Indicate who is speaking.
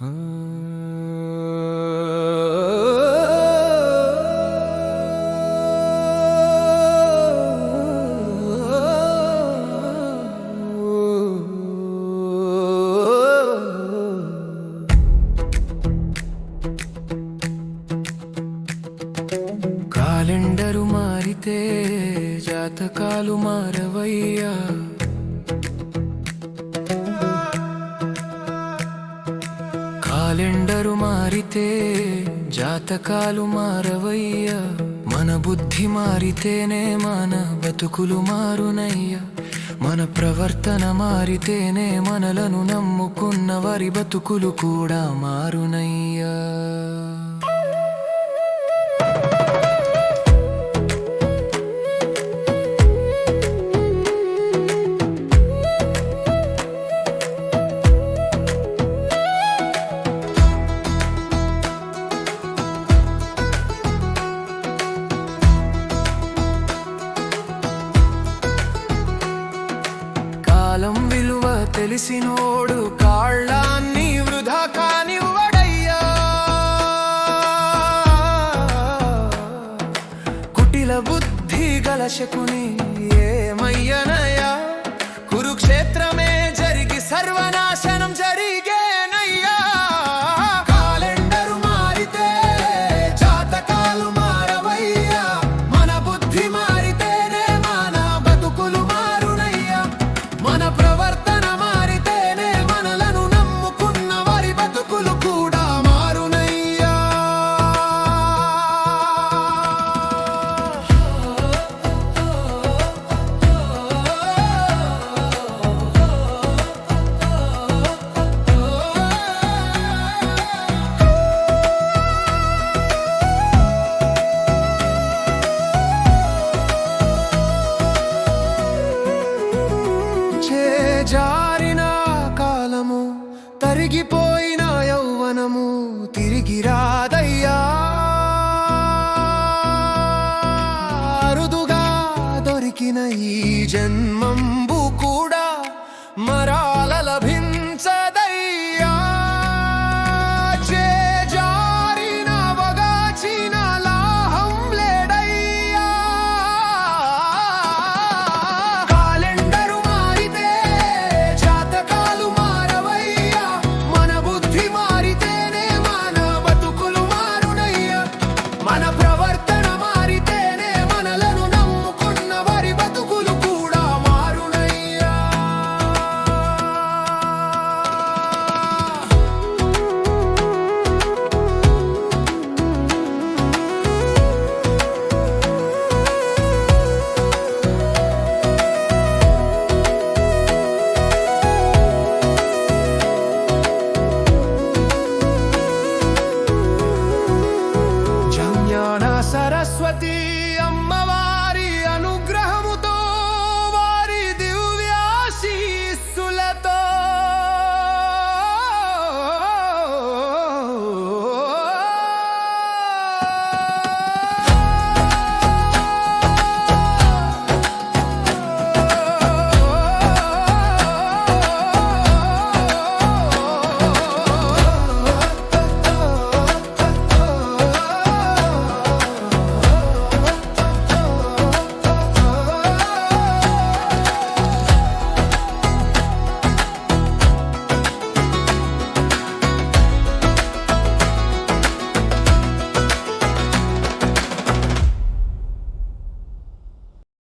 Speaker 1: Calendar మారితే జాతకాలు మారవయ్యా. Calendar మారితే జాతకాలు మారవయ్యా. మన బుద్ధి మారితేనే మన బతుకులు మారునయ్యా. మన ప్రవర్తన మారితేనే మనలను నమ్ముకున్న వారి బతుకులు కూడా మారునయ్యా. తెలిసినోడు కాళ్ళాన్ని వృధా కానివ్వడయ్యా. కుటిల బుద్ధి గల శకుని ఏ మారిన కాలము తరిగిపోయిన యౌవనము తిరిగి రాదయ్యా. అరుదుగా దొరికిన ఈ జన్మంబు కూడా మరాల లభించదయ్యా.